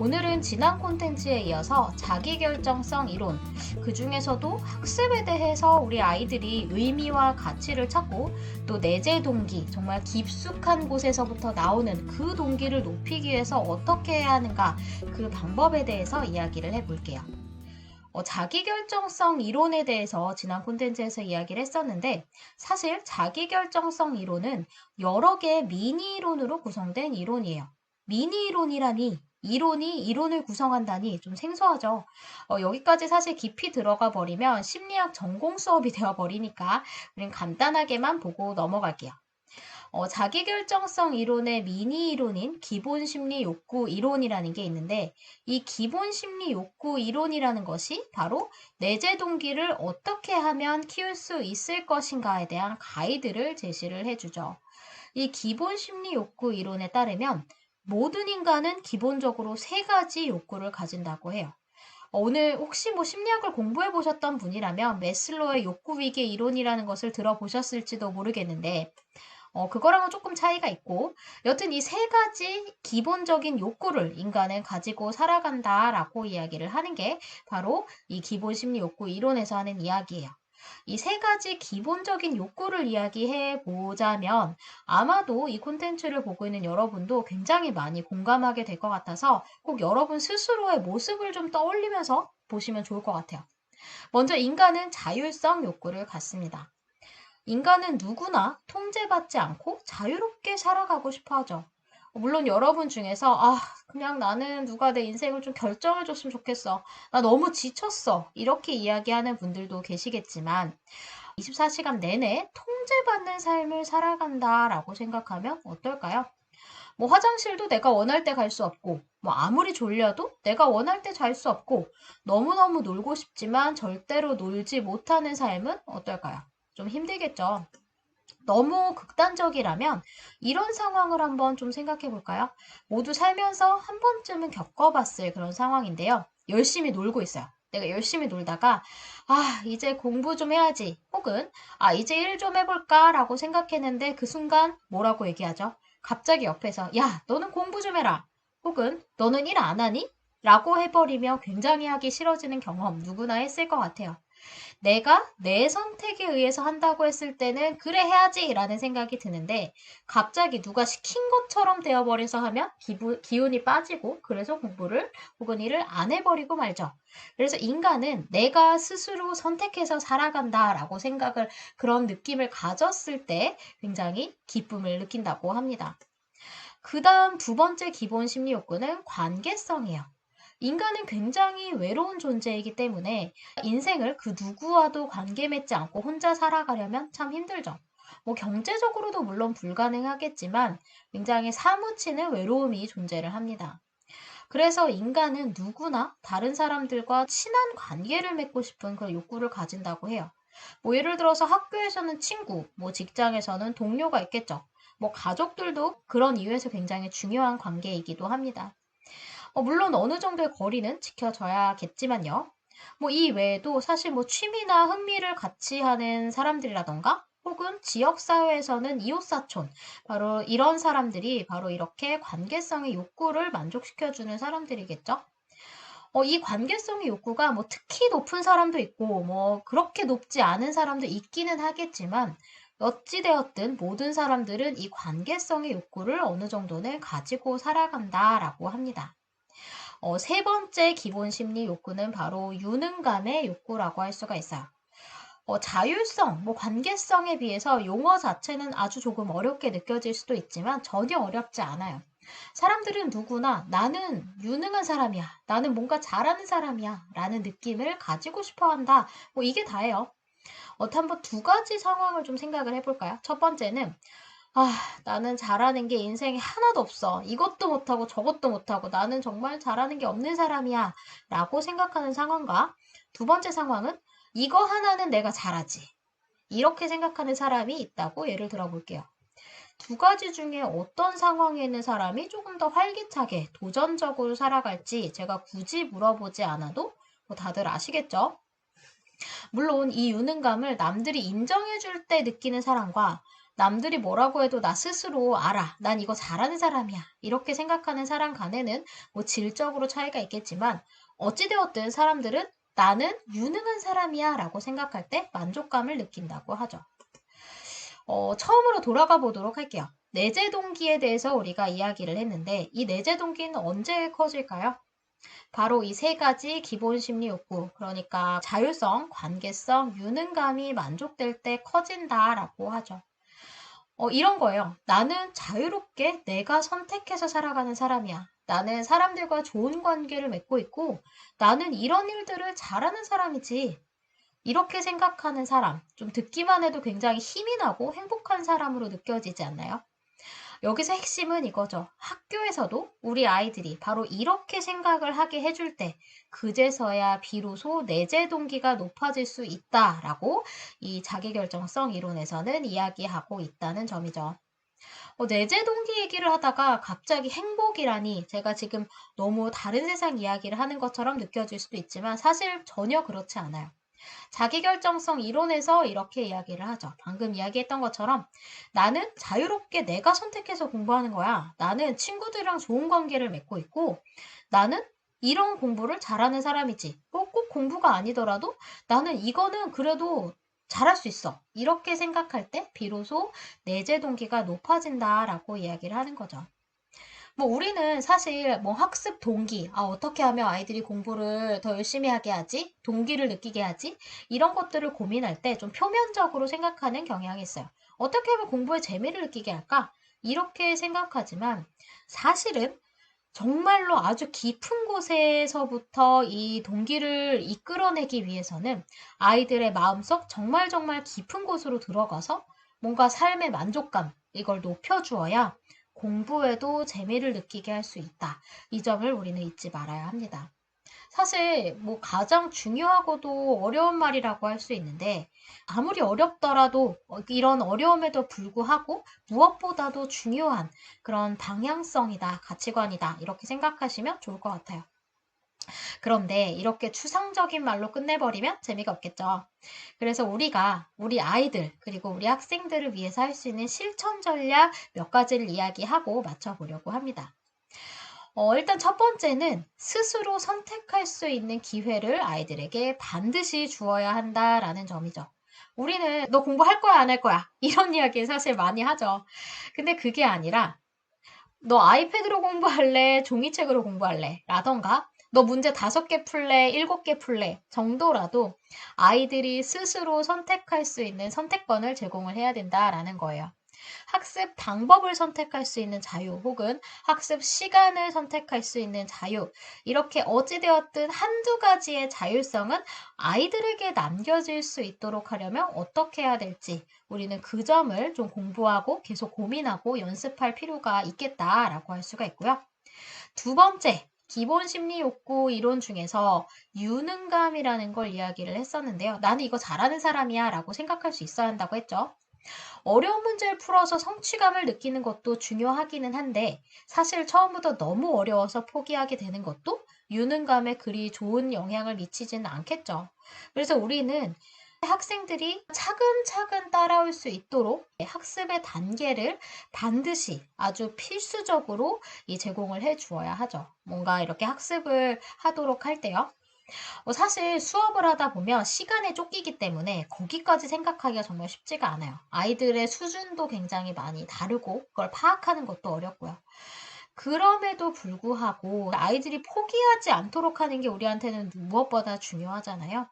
오늘은 지난 콘텐츠에 이어서 자기결정성 이론, 그 중에서도 학습에 대해서 우리 아이들이 의미와 가치를 찾고 또 내재 동기, 정말 깊숙한 곳에서부터 나오는 그 동기를 높이기 위해서 어떻게 해야 하는가 그 방법에 대해서 이야기를 해볼게요. 어, 자기결정성 이론에 대해서 지난 콘텐츠에서 이야기를 했었는데 사실 자기결정성 이론은 여러 개의 미니 이론으로 구성된 이론이에요. 미니 이론이라니 이론이 이론을 구성한다니 좀 생소하죠. 어, 여기까지 사실 깊이 들어가 버리면 심리학 전공 수업이 되어 버리니까 우린 간단하게만 보고 넘어갈게요. 어, 자기결정성 이론의 미니 이론인 기본 심리 욕구 이론이라는 게 있는데 이 기본 심리 욕구 이론이라는 것이 바로 내재 동기를 어떻게 하면 키울 수 있을 것인가에 대한 가이드를 제시를 해주죠. 이 기본 심리 욕구 이론에 따르면 모든 인간은 기본적으로 세 가지 욕구를 가진다고 해요. 어, 오늘 혹시 뭐 심리학을 공부해 보셨던 분이라면 메슬로의 욕구 위계 이론이라는 것을 들어보셨을지도 모르겠는데 어, 그거랑은 조금 차이가 있고, 여튼 이 세 가지 기본적인 욕구를 인간은 가지고 살아간다라고 이야기를 하는 게 바로 이 기본 심리 욕구 이론에서 하는 이야기예요. 이 세 가지 기본적인 욕구를 이야기해 보자면 아마도 이 콘텐츠를 보고 있는 여러분도 굉장히 많이 공감하게 될 것 같아서 꼭 여러분 스스로의 모습을 좀 떠올리면서 보시면 좋을 것 같아요. 먼저 인간은 자율성 욕구를 갖습니다. 인간은 누구나 통제받지 않고 자유롭게 살아가고 싶어 하죠. 물론 여러분 중에서, 아, 그냥 나는 누가 내 인생을 좀 결정해 줬으면 좋겠어. 나 너무 지쳤어. 이렇게 이야기하는 분들도 계시겠지만, 24시간 내내 통제받는 삶을 살아간다라고 생각하면 어떨까요? 뭐 화장실도 내가 원할 때 갈 수 없고, 뭐 아무리 졸려도 내가 원할 때 잘 수 없고, 너무너무 놀고 싶지만 절대로 놀지 못하는 삶은 어떨까요? 좀 힘들겠죠. 너무 극단적이라면 이런 상황을 한번 좀 생각해 볼까요? 모두 살면서 한 번쯤은 겪어봤을 그런 상황인데요. 열심히 놀고 있어요. 내가 열심히 놀다가, 아, 이제 공부 좀 해야지. 혹은, 아, 이제 일 좀 해볼까? 라고 생각했는데 그 순간 뭐라고 얘기하죠? 갑자기 옆에서, 야, 너는 공부 좀 해라. 혹은, 너는 일 안 하니? 라고 해버리며 굉장히 하기 싫어지는 경험 누구나 했을 것 같아요. 내가 내 선택에 의해서 한다고 했을 때는 그래 해야지 라는 생각이 드는데 갑자기 누가 시킨 것처럼 되어버려서 하면 기부, 기운이 빠지고 그래서 공부를 혹은 일을 안 해버리고 말죠. 그래서 인간은 내가 스스로 선택해서 살아간다 라고 생각을 그런 느낌을 가졌을 때 굉장히 기쁨을 느낀다고 합니다. 그 다음 두 번째 기본 심리 욕구는 관계성이에요. 인간은 굉장히 외로운 존재이기 때문에 인생을 그 누구와도 관계 맺지 않고 혼자 살아가려면 참 힘들죠. 뭐 경제적으로도 물론 불가능하겠지만 굉장히 사무치는 외로움이 존재를 합니다. 그래서 인간은 누구나 다른 사람들과 친한 관계를 맺고 싶은 그런 욕구를 가진다고 해요. 뭐 예를 들어서 학교에서는 친구, 뭐 직장에서는 동료가 있겠죠. 뭐 가족들도 그런 이유에서 굉장히 중요한 관계이기도 합니다. 어, 물론 어느 정도의 거리는 지켜져야겠지만요. 뭐 이 외에도 사실 뭐 취미나 흥미를 같이 하는 사람들이라던가 혹은 지역사회에서는 이웃사촌, 바로 이런 사람들이 바로 이렇게 관계성의 욕구를 만족시켜주는 사람들이겠죠. 어, 이 관계성의 욕구가 뭐 특히 높은 사람도 있고 뭐 그렇게 높지 않은 사람도 있기는 하겠지만 어찌되었든 모든 사람들은 이 관계성의 욕구를 어느 정도는 가지고 살아간다라고 합니다. 어, 세 번째 기본 심리 욕구는 바로 유능감의 욕구라고 할 수가 있어요. 어, 자율성, 뭐 관계성에 비해서 용어 자체는 아주 조금 어렵게 느껴질 수도 있지만 전혀 어렵지 않아요. 사람들은 누구나 나는 유능한 사람이야. 나는 뭔가 잘하는 사람이야. 라는 느낌을 가지고 싶어 한다. 뭐 이게 다예요. 어, 한번 두 가지 상황을 좀 생각을 해볼까요? 첫 번째는 아, 나는 잘하는 게 인생에 하나도 없어. 이것도 못하고 저것도 못하고 나는 정말 잘하는 게 없는 사람이야. 라고 생각하는 상황과 두 번째 상황은 이거 하나는 내가 잘하지. 이렇게 생각하는 사람이 있다고 예를 들어 볼게요. 두 가지 중에 어떤 상황에 있는 사람이 조금 더 활기차게 도전적으로 살아갈지 제가 굳이 물어보지 않아도 뭐 다들 아시겠죠? 물론 이 유능감을 남들이 인정해 줄 때 느끼는 사람과 남들이 뭐라고 해도 나 스스로 알아. 난 이거 잘하는 사람이야. 이렇게 생각하는 사람 간에는 뭐 질적으로 차이가 있겠지만 어찌되었든 사람들은 나는 유능한 사람이야 라고 생각할 때 만족감을 느낀다고 하죠. 어, 처음으로 돌아가 보도록 할게요. 내재 동기에 대해서 우리가 이야기를 했는데 이 내재 동기는 언제 커질까요? 바로 이 세 가지 기본 심리 욕구, 그러니까 자율성, 관계성, 유능감이 만족될 때 커진다라고 하죠. 어, 이런 거예요. 나는 자유롭게 내가 선택해서 살아가는 사람이야. 나는 사람들과 좋은 관계를 맺고 있고, 나는 이런 일들을 잘하는 사람이지. 이렇게 생각하는 사람, 좀 듣기만 해도 굉장히 힘이 나고 행복한 사람으로 느껴지지 않나요? 여기서 핵심은 이거죠. 학교에서도 우리 아이들이 바로 이렇게 생각을 하게 해줄 때, 그제서야 비로소 내재 동기가 높아질 수 있다라고 이 자기결정성 이론에서는 이야기하고 있다는 점이죠. 어, 내재 동기 얘기를 하다가 갑자기 행복이라니 제가 지금 너무 다른 세상 이야기를 하는 것처럼 느껴질 수도 있지만 사실 전혀 그렇지 않아요. 자기결정성 이론에서 이렇게 이야기를 하죠. 방금 이야기했던 것처럼 나는 자유롭게 내가 선택해서 공부하는 거야. 나는 친구들이랑 좋은 관계를 맺고 있고 나는 이런 공부를 잘하는 사람이지. 뭐 꼭 공부가 아니더라도 나는 이거는 그래도 잘할 수 있어. 이렇게 생각할 때 비로소 내재 동기가 높아진다라고 이야기를 하는 거죠. 뭐 우리는 사실 뭐 학습 동기, 아, 어떻게 하면 아이들이 공부를 더 열심히 하게 하지? 동기를 느끼게 하지? 이런 것들을 고민할 때 좀 표면적으로 생각하는 경향이 있어요. 어떻게 하면 공부에 재미를 느끼게 할까? 이렇게 생각하지만 사실은 정말로 아주 깊은 곳에서부터 이 동기를 이끌어내기 위해서는 아이들의 마음속 정말 정말 깊은 곳으로 들어가서 뭔가 삶의 만족감, 이걸 높여주어야 공부에도 재미를 느끼게 할 수 있다. 이 점을 우리는 잊지 말아야 합니다. 사실 뭐 가장 중요하고도 어려운 말이라고 할 수 있는데 아무리 어렵더라도 이런 어려움에도 불구하고 무엇보다도 중요한 그런 방향성이다, 가치관이다 이렇게 생각하시면 좋을 것 같아요. 그런데 이렇게 추상적인 말로 끝내버리면 재미가 없겠죠. 그래서 우리가 우리 아이들 그리고 우리 학생들을 위해서 할 수 있는 실천 전략 몇 가지를 이야기하고 맞춰보려고 합니다. 어, 일단 첫 번째는 스스로 선택할 수 있는 기회를 아이들에게 반드시 주어야 한다라는 점이죠. 우리는 너 공부할 거야, 안 할 거야? 이런 이야기 사실 많이 하죠. 근데 그게 아니라 너 아이패드로 공부할래? 종이책으로 공부할래? 라던가 너 문제 다섯 개 풀래, 일곱 개 풀래 정도라도 아이들이 스스로 선택할 수 있는 선택권을 제공을 해야 된다라는 거예요. 학습 방법을 선택할 수 있는 자유 혹은 학습 시간을 선택할 수 있는 자유 이렇게 어찌되었든 한두 가지의 자율성은 아이들에게 남겨질 수 있도록 하려면 어떻게 해야 될지 우리는 그 점을 좀 공부하고 계속 고민하고 연습할 필요가 있겠다라고 할 수가 있고요. 두 번째, 기본 심리 욕구 이론 중에서 유능감이라는 걸 이야기를 했었는데요. 나는 이거 잘하는 사람이야 라고 생각할 수 있어야 한다고 했죠. 어려운 문제를 풀어서 성취감을 느끼는 것도 중요하기는 한데 사실 처음부터 너무 어려워서 포기하게 되는 것도 유능감에 그리 좋은 영향을 미치지는 않겠죠. 그래서 우리는 학생들이 차근차근 따라올 수 있도록 학습의 단계를 반드시 아주 필수적으로 이 제공을 해 주어야 하죠. 뭔가 이렇게 학습을 하도록 할 때요. 어, 사실 수업을 하다 보면 시간에 쫓기기 때문에 거기까지 생각하기가 정말 쉽지가 않아요. 아이들의 수준도 굉장히 많이 다르고 그걸 파악하는 것도 어렵고요. 그럼에도 불구하고 아이들이 포기하지 않도록 하는 게 우리한테는 무엇보다 중요하잖아요.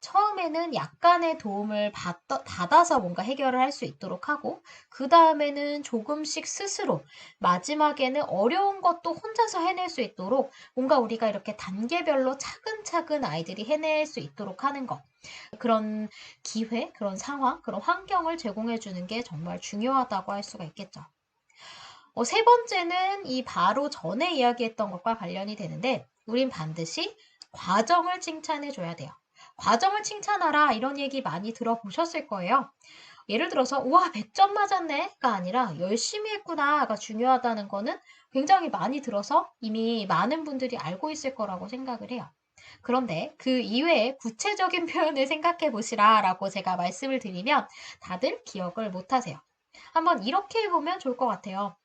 처음에는 약간의 도움을 받, 받아서 뭔가 해결을 할 수 있도록 하고, 그 다음에는 조금씩 스스로, 마지막에는 어려운 것도 혼자서 해낼 수 있도록 뭔가 우리가 이렇게 단계별로 차근차근 아이들이 해낼 수 있도록 하는 것. 그런 기회, 그런 상황, 그런 환경을 제공해 주는 게 정말 중요하다고 할 수가 있겠죠. 어, 세 번째는 이 바로 전에 이야기했던 것과 관련이 되는데, 우린 반드시 과정을 칭찬해 줘야 돼요. 과정을 칭찬하라 이런 얘기 많이 들어보셨을 거예요. 예를 들어서 우와 100점 맞았네가 아니라 열심히 했구나가 중요하다는 거는 굉장히 많이 들어서 이미 많은 분들이 알고 있을 거라고 생각을 해요. 그런데 그 이외에 구체적인 표현을 생각해 보시라 라고 제가 말씀을 드리면 다들 기억을 못 하세요. 한번 이렇게 해보면 좋을 것 같아요.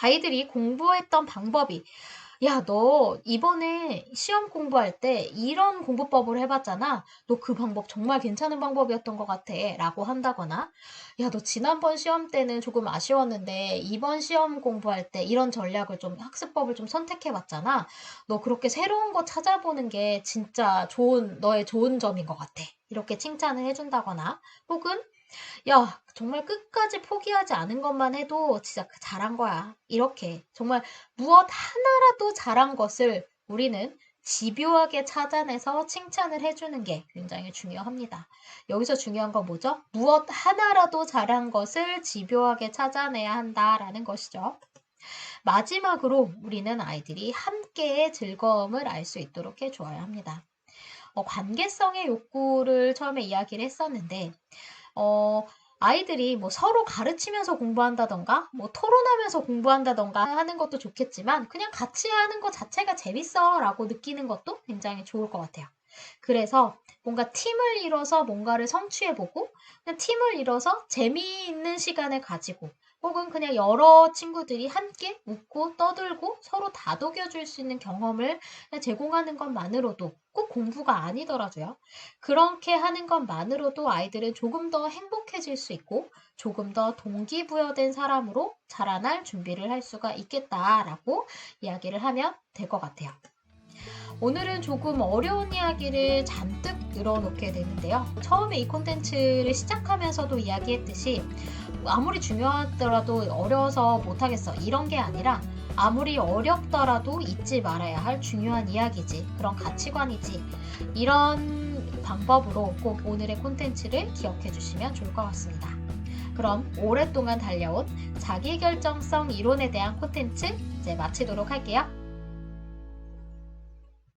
아이들이 공부했던 방법이 야, 너 이번에 시험 공부할 때 이런 공부법을 해봤잖아. 너 그 방법 정말 괜찮은 방법이었던 것 같아. 라고 한다거나, 야, 너 지난번 시험 때는 조금 아쉬웠는데 이번 시험 공부할 때 이런 전략을 좀 학습법을 좀 선택해봤잖아. 너 그렇게 새로운 거 찾아보는 게 진짜 좋은, 너의 좋은 점인 것 같아. 이렇게 칭찬을 해준다거나, 혹은 야, 정말 끝까지 포기하지 않은 것만 해도 진짜 잘한 거야. 이렇게 정말 무엇 하나라도 잘한 것을 우리는 집요하게 찾아내서 칭찬을 해주는 게 굉장히 중요합니다. 여기서 중요한 건 뭐죠? 무엇 하나라도 잘한 것을 집요하게 찾아내야 한다라는 것이죠. 마지막으로 우리는 아이들이 함께의 즐거움을 알 수 있도록 해주어야 합니다. 어, 관계성의 욕구를 처음에 이야기를 했었는데, 어, 아이들이 뭐 서로 가르치면서 공부한다던가, 뭐 토론하면서 공부한다던가 하는 것도 좋겠지만, 그냥 같이 하는 것 자체가 재밌어 라고 느끼는 것도 굉장히 좋을 것 같아요. 그래서 뭔가 팀을 이뤄서 뭔가를 성취해보고, 팀을 이뤄서 재미있는 시간을 가지고, 혹은 그냥 여러 친구들이 함께 웃고 떠들고 서로 다독여줄 수 있는 경험을 제공하는 것만으로도 꼭 공부가 아니더라도요. 그렇게 하는 것만으로도 아이들은 조금 더 행복해질 수 있고 조금 더 동기부여된 사람으로 자라날 준비를 할 수가 있겠다라고 이야기를 하면 될 것 같아요. 오늘은 조금 어려운 이야기를 잔뜩 늘어놓게 되는데요. 처음에 이 콘텐츠를 시작하면서도 이야기했듯이 아무리 중요하더라도 어려워서 못하겠어. 이런 게 아니라 아무리 어렵더라도 잊지 말아야 할 중요한 이야기지. 그런 가치관이지. 이런 방법으로 꼭 오늘의 콘텐츠를 기억해 주시면 좋을 것 같습니다. 그럼 오랫동안 달려온 자기결정성 이론에 대한 콘텐츠 이제 마치도록 할게요.